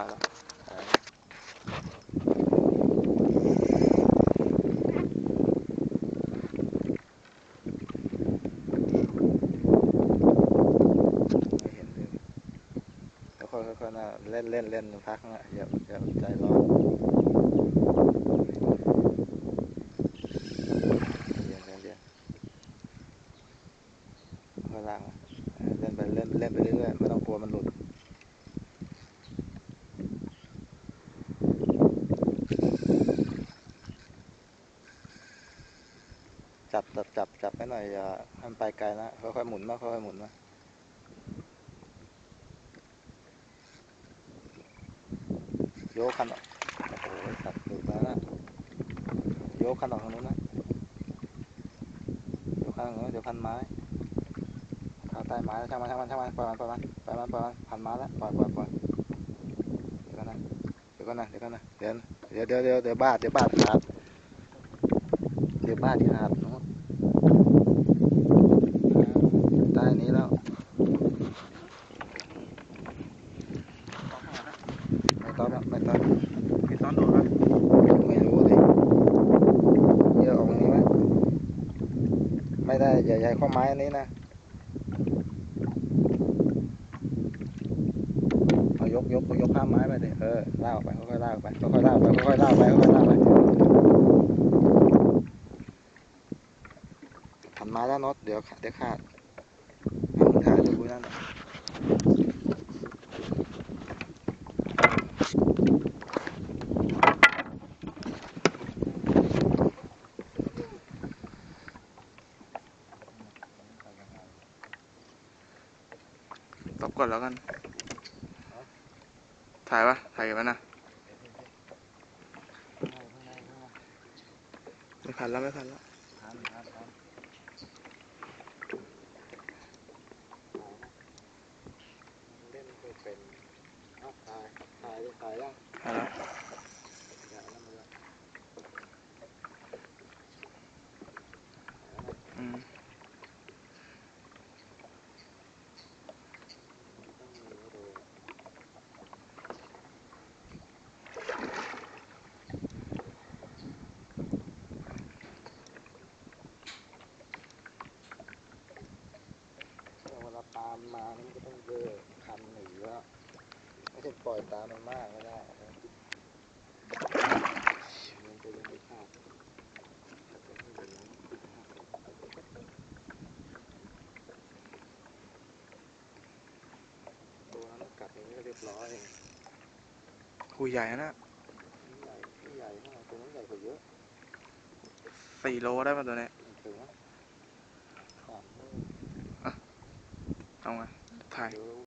ถ่าแล้วเห็นเลยแล้วค่อยๆนะเล่นเล่นเล่นพักนะอย่าอย่าใจร้อนเย็นเย็นเย็นค่อยล่างเล่นไปเล่นเล่นไปเรื่อยๆไม่ต้องกลัวมันหลุด จับจับจับจับไปหน่อยอย่าให้มันไปไกลนะค่อยๆหมุนมาค่อยๆหมุนมาโยกคันออกโอ้โหสัตว์ดุแล้วนะโยกคันออกทางนู้นนะโยกคันออกทางนู้นเดี๋ยวพันไม้ขาใต้ไม้แล้วช่างมันช่างมันช่างมันปล่อยมันปล่อยมันปล่อยมันปล่อยมันพันไม้แล้วปล่อยปล่อยปล่อยเดี๋ยวก่อนนะเดี๋ยวก่อนนะเดี๋ยวก่อนนะเดี๋ยวเดี๋ยวเดี๋ยวเดี๋ยวเดี๋ยวบาดเดี๋ยวบาดขาด เดี๋ยวบาดขาดเนาะใต้นี้แล้ว ไม่ต้องแล้วไม่ต้องมีซ้อนโดดปะไม่รู้ดิเยอะออกตรงนี้ไหมไม่ได้อย่ใหญ่ข้อไม้อันนี้นะเอายกยกยกข้ามไม้ไปเลยเออลากไปค่อยๆลากไปค่อยๆลากไปค่อยๆลากไปค่อยๆลากไป ม้แล้วน็อตเดี๋ยวเดี๋ยวขาดเอามันขาดเดี๋ยวกูนั่นตบก่อนแล้วกัน ถ่ายปะถ่ายกันไหมนะไม่พันแล้วไม่พันแล้ว ทันทันทัน เล่นไม่เป็นเอาถ่ายถ่ายดิถ่ายยังถ่ายแล้วอย่านั่นมาเลยอืมต้องมีไว้ดูเวลาตามมานี่มันก็ต้องเยอะคันหนีแล้วไม่ใช่ป ล่อยตามมันมากไม่ได้นะมันจะยังไม่พลาดถ้าเกิดไม่เป็นอย่างนั้นตัวนั้นกัดอย่างนี้ก็เรียบร้อยหูใหญ่นะนี่ใหญ่นี่ใหญ่มากตัวนั้นใหญ่กว่าเยอะสี่โลได้มาตัวเนี้ยไม่ถึงนะสามโลเอาไงถ่ายเดี๋ยว